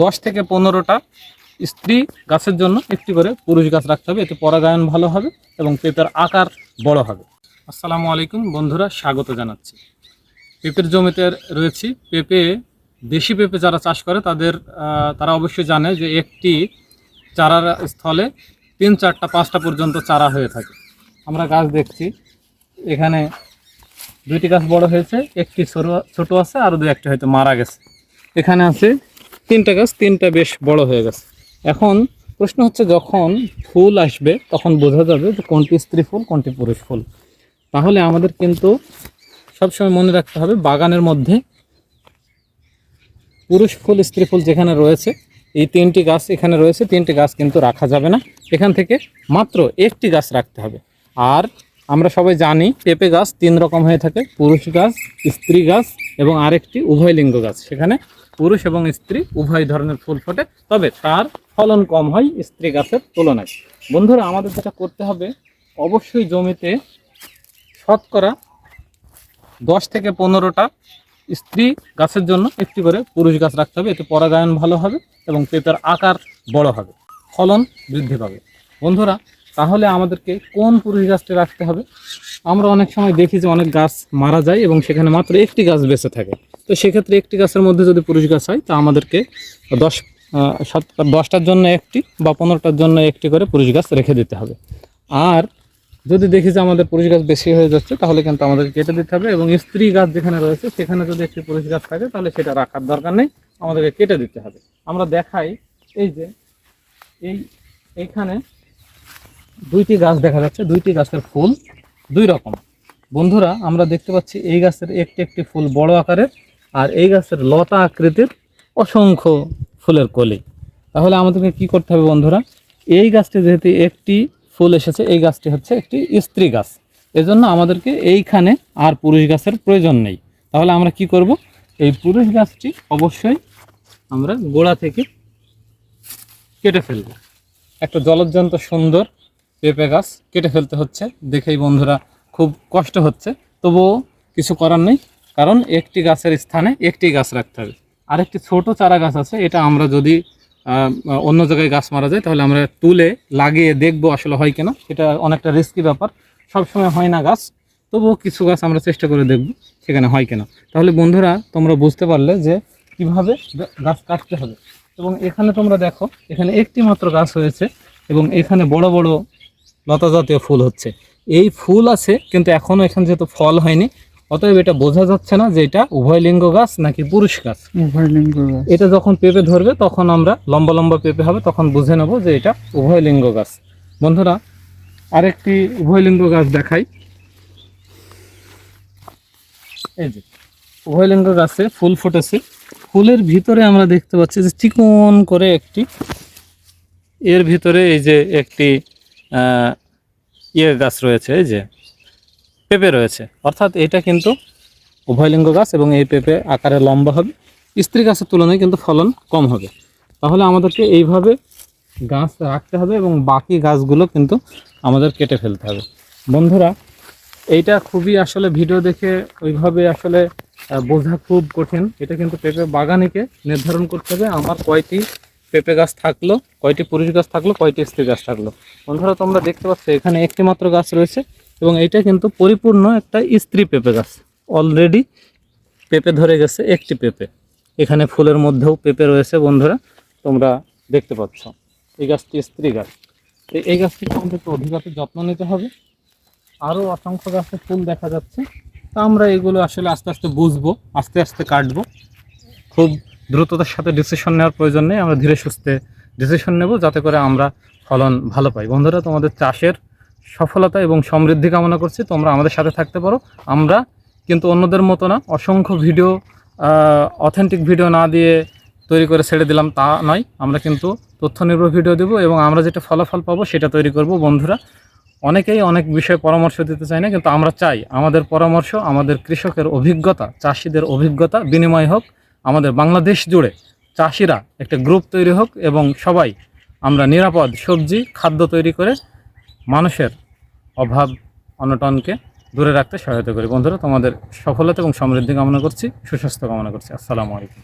দশ থেকে পনেরোটা স্ত্রী গাছের জন্য একটি করে পুরুষ গাছ রাখতে হবে। এতে পরাগায়ন ভালো হবে এবং পেঁপের আকার বড় হবে। আসসালামু আলাইকুম বন্ধুরা, স্বাগত জানাচ্ছি। পেঁপের জমিতে রয়েছি। পেঁপে, দেশি পেঁপে যারা চাষ করে, তাদের তারা অবশ্যই জানে যে একটি চারার স্থলে তিন, চারটা, পাঁচটা পর্যন্ত চারা হয়ে থাকে। আমরা গাছ দেখছি। এখানে দুইটি গাছ বড় হয়েছে, একটি ছোট ছোট আছে আর দু একটা হয়তো মারা গেছে। এখানে আছে তিনটা গাছ, তিনটা বেশ বড় হয়ে গেছে। এখন প্রশ্ন হচ্ছে, যখন ফুল আসবে, তখন বোঝা যাবে যে কোনটি স্ত্রী ফুল, কোনটি পুরুষ ফুল। তাহলে আমাদের কিন্তু সবসময় মনে রাখতে হবে, বাগানের মধ্যে পুরুষ ফুল, স্ত্রী ফুল যেখানে রয়েছে, এই তিনটি গাছ এখানে রয়েছে, তিনটি গাছ কিন্তু রাখা যাবে না। এখান থেকে মাত্র একটি গাছ রাখতে হবে। আর আমরা সবাই জানি, পেঁপে গাছ তিন রকম হয়ে থাকে, পুরুষ গাছ, স্ত্রী গাছ এবং আরেকটি উভয় লিঙ্গ গাছ। সেখানে পুরুষ এবং স্ত্রী, উভয় ধরনের ফুল ফোটে, তবে তার ফলন কম হয় স্ত্রী গাছের তুলনায়। বন্ধুরা, আমাদের যেটা করতে হবে, অবশ্যই জমিতে শতকরা দশ থেকে পনেরোটা স্ত্রী গাছের জন্য একটি করে পুরুষ গাছ রাখতে হবে। এতে পরাগায়ন ভালো হবে এবং পেঁপের আকার বড় হবে, ফলন বৃদ্ধি পাবে। বন্ধুরা তাহলে আমাদেরকে কোন পুরুষ গাছটা রাখতে হবে? আমরা অনেক সময় দেখি যে অনেক গাছ মারা যায় এবং সেখানে মাত্র একটি গাছ বেঁচে থাকে। তো সেক্ষেত্রে একটি গাছের মধ্যে যদি পুরুষ গাছ হয়, তা আমাদেরকে দশ সাত, দশটার জন্য একটি বা পনেরোটার জন্য একটি করে পুরুষ গাছ রেখে দিতে হবে। আর যদি দেখি যে আমাদের পুরুষ গাছ বেশি হয়ে যাচ্ছে, তাহলে কিন্তু আমাদেরকে কেটে দিতে হবে এবং স্ত্রী গাছ যেখানে রয়েছে, সেখানে যদি একটি পুরুষ গাছ থাকে, তাহলে সেটা রাখার দরকার নেই, আমাদেরকে কেটে দিতে হবে। আমরা দেখাই এই যে, এই, এইখানে দুইটি গাছ দেখা যাচ্ছে, দুইটি গাছের ফুল দুই রকম। বন্ধুরা, আমরা দেখতে পাচ্ছি এই গাছের একটি একটি ফুল বড় আকারের আর এই গাছের লতা আকৃতির অসংখ্য ফুলের কলি। তাহলে আমাদেরকে কি করতে হবে বন্ধুরা? এই গাছটি যেহেতু একটি ফুল এসেছে, এই গাছটি হচ্ছে একটি স্ত্রী গাছ। এজন্য আমাদেরকে এইখানে আর পুরুষ গাছের প্রয়োজন নেই। তাহলে আমরা কি করব? এই পুরুষ গাছটি অবশ্যই আমরা গোড়া থেকে কেটে ফেলব। একটা জলজ্জান্ত সুন্দর পেঁপে গাছ কেটে ফেলতে হচ্ছে, দেখেই বন্ধুরা খুব কষ্ট হচ্ছে। তবুও কিছু করার নেই, কারণ একটি গাছের স্থানে একটি গাছ রাখতে হবে। আরেকটি ছোট চারা গাছ আছে, এটা আমরা যদি অন্য জায়গায় গাছ মারা যায়, তাহলে আমরা তুলে লাগিয়ে দেখব আসলে হয় কিনা। এটা অনেকটা রিস্কি ব্যাপার। সবসময় হয় না গাছ, তবুও কিছু গাছ আমরা চেষ্টা করে দেখব সেখানে হয় কিনা। তাহলে বন্ধুরা, তোমরা বুঝতে পারলে যে কীভাবে গাছ কাটতে হবে। এবং এখানে তোমরা দেখো, এখানে একটি মাত্র গাছ হয়েছে, এবং এখানে বড় বড় লতা জাতীয় ফুল হচ্ছে। এই ফুল আছে কিন্তু এখনও এখানে যেহেতু ফল হয়নি অতএব এটা বোঝা যাচ্ছে না যে এটা উভয় লিঙ্গ গাছ নাকি পুরুষ গাছ। উভয় লিঙ্গ গাছ। এটা যখন পেঁপে ধরবে তখন আমরা লম্বা লম্বা পেঁপে হবে তখন বুঝে নেব যে এটা উভয় লিঙ্গ গাছ। বন্ধুরা আরেকটি উভয় লিঙ্গ গাছ দেখাই। এই যে উভয় লিঙ্গ গাছে ফুল ফুটেছে। ফুলের ভিতরে আমরা দেখতে পাচ্ছি যে চিকন করে একটি এর ভিতরে এই যে একটি ইয়ে গাছ রয়েছে, এই যে পেঁপে রয়েছে। অর্থাৎ এটা কিন্তু উভয়লিঙ্গ গাছ এবং এই পেঁপে আকারে লম্বা হবে। স্ত্রী গাছের তুলনায় কিন্তু ফলন কম হবে। তাহলে আমাদেরকে এইভাবে গাছ রাখতে হবে এবং বাকি গাছগুলো কিন্তু আমাদের কেটে ফেলতে হবে। বন্ধুরা, এইটা খুবই আসলে ভিডিও দেখে ওইভাবে আসলে বোঝা খুব কঠিন। এটা কিন্তু পেঁপে বাগানিকে নির্ধারণ করতে হবে। আমার কয়টি পেঁপে গাছ থাকল, কয়টি পুরুষ গাছ থাকল, কয়টি স্ত্রী গাছ থাকল। বন্ধুরা, তোমরা দেখতে পাচ্ছ, এখানে একটি মাত্র গাছ রয়েছে এবং এটা কিন্তু পরিপূর্ণ একটা স্ত্রী পেঁপে গাছ। অলরেডি পেঁপে ধরে গেছে একটি পেঁপে। এখানে ফুলের মধ্যেও পেঁপে রয়েছে, বন্ধুরা, তোমরা দেখতে পাচ্ছ। এই গাছটি স্ত্রী গাছ। এই গাছটিকে আমাদেরকে অধিকতর যত্ন নিতে হবে। আরও অসংখ্য গাছে ফুল দেখা যাচ্ছে। তা আমরা এগুলো আসলে আস্তে আস্তে বুঝব, আস্তে আস্তে কাটবো। খুব দ্রুততার সাথে ডিসিশন নেওয়ার প্রয়োজন নেই। আমরা ধীরে সুস্থে ডিসিশন নেব যাতে করে আমরা ফলন ভালো পাই। বন্ধুরা, তোমাদের চাষের সফলতা এবং সমৃদ্ধি কামনা করছি। তোমরা আমাদের সাথে থাকতে পারো। আমরা কিন্তু অন্যদের মতো না। অসংখ্য ভিডিও অথেন্টিক ভিডিও না দিয়ে তৈরি করে ছেড়ে দিলাম তা নয়। আমরা কিন্তু তথ্য নির্ভর ভিডিও দেবো এবং আমরা যেটা ফলাফল পাবো সেটা তৈরি করব। বন্ধুরা, অনেকেই অনেক বিষয়ে পরামর্শ দিতে চায় না, কিন্তু আমরা চাই আমাদের পরামর্শ, আমাদের কৃষকের অভিজ্ঞতা, চাষিদের অভিজ্ঞতা বিনিময় হোক। আমাদের বাংলাদেশ জুড়ে চাষিরা একটা গ্রুপ তৈরি হোক এবং সবাই আমরা নিরাপদ সবজি, খাদ্য তৈরি করে মানুষের অভাব অনটনকে দূরে রাখতে সহায়তা করি। বন্ধুরা, তোমাদের সফলতা এবং সমৃদ্ধি কামনা করছি, সুস্বাস্থ্য কামনা করছি। আসসালামু আলাইকুম।